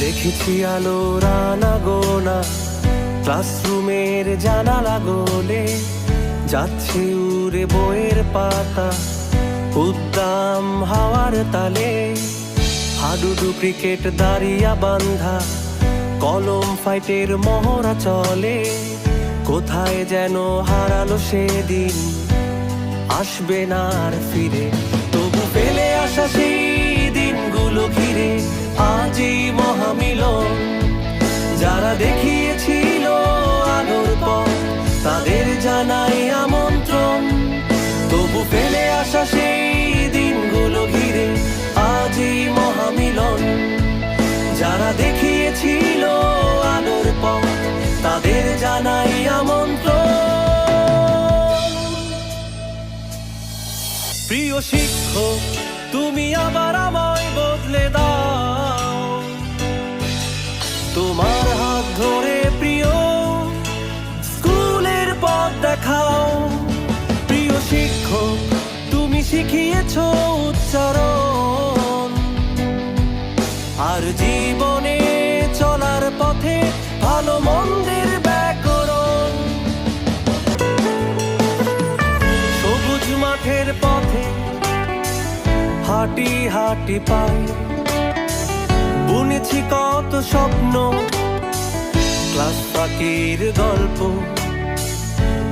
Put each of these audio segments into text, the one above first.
দেখেছি আলো রানা গোনা। ক্লাসরুমের জানালা গোলে যাচ্ছে উড়ে বইয়ের পাতা। উদ্দাম হাওয়ার তালে হাডুডু ক্রিকেট দাঁড়িয়া বান্ধা। কলম ফাইটের মহড়া চলে, কোথায় যেন হারালো সেদিন। আসবে না আর ফিরে। যারা দেখিয়েছিল আলোর পথ, তাদের জানাই আমন্ত্রণ। তবু ফেলে আসা সেই দিনগুলো ঘিরে আজই মহামিলন। যারা দেখিয়েছিল আলোর পথ, তাদের জানাই আমন্ত্রণ। প্রিয় শিক্ষক, তুমি আবার আমায় বদলে দাও। তোমার আর জীবনে চলার পথে ভালো মন্দের ব্যাকরণ। সবুজ মাঠের পথে হাঁটি হাঁটি পাই। বুনেছি কত স্বপ্ন, ক্লাস ফাঁকির গল্প।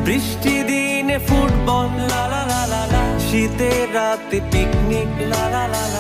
বৃষ্টি দিনে ফুটবল, লা লা লা শীতের রাতে পিকনিক লা লা লা।